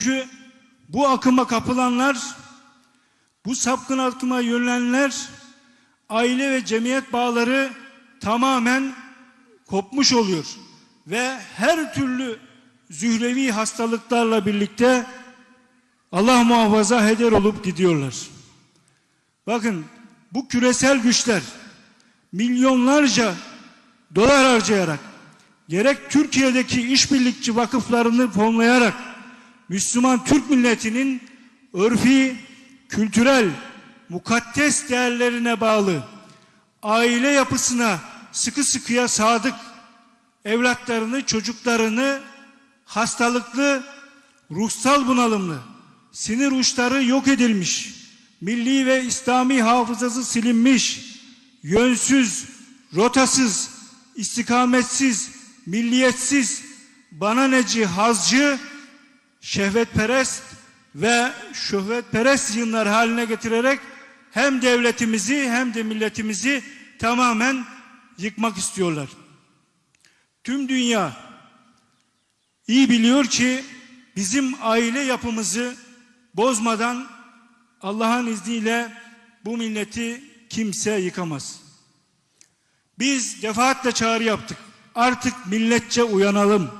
Çünkü bu akıma kapılanlar, bu sapkın akıma yönelenler, aile ve cemiyet bağları tamamen kopmuş oluyor. Ve her türlü zührevi hastalıklarla birlikte Allah muhafaza heder olup gidiyorlar. Bakın bu küresel güçler milyonlarca dolar harcayarak gerek Türkiye'deki işbirlikçi vakıflarını fonlayarak Müslüman Türk milletinin örfi, kültürel, mukaddes değerlerine bağlı aile yapısına sıkı sıkıya sadık evlatlarını, çocuklarını hastalıklı, ruhsal bunalımlı, sinir uçları yok edilmiş, milli ve İslami hafızası silinmiş, yönsüz, rotasız, istikametsiz, milliyetsiz, bana neci, hazcı, şehvetperest ve şöhvetperest yığınlar haline getirerek hem devletimizi hem de milletimizi tamamen yıkmak istiyorlar. Tüm dünya iyi biliyor ki bizim aile yapımızı bozmadan Allah'ın izniyle bu milleti kimse yıkamaz. Biz defaatle çağrı yaptık. Artık milletçe uyanalım.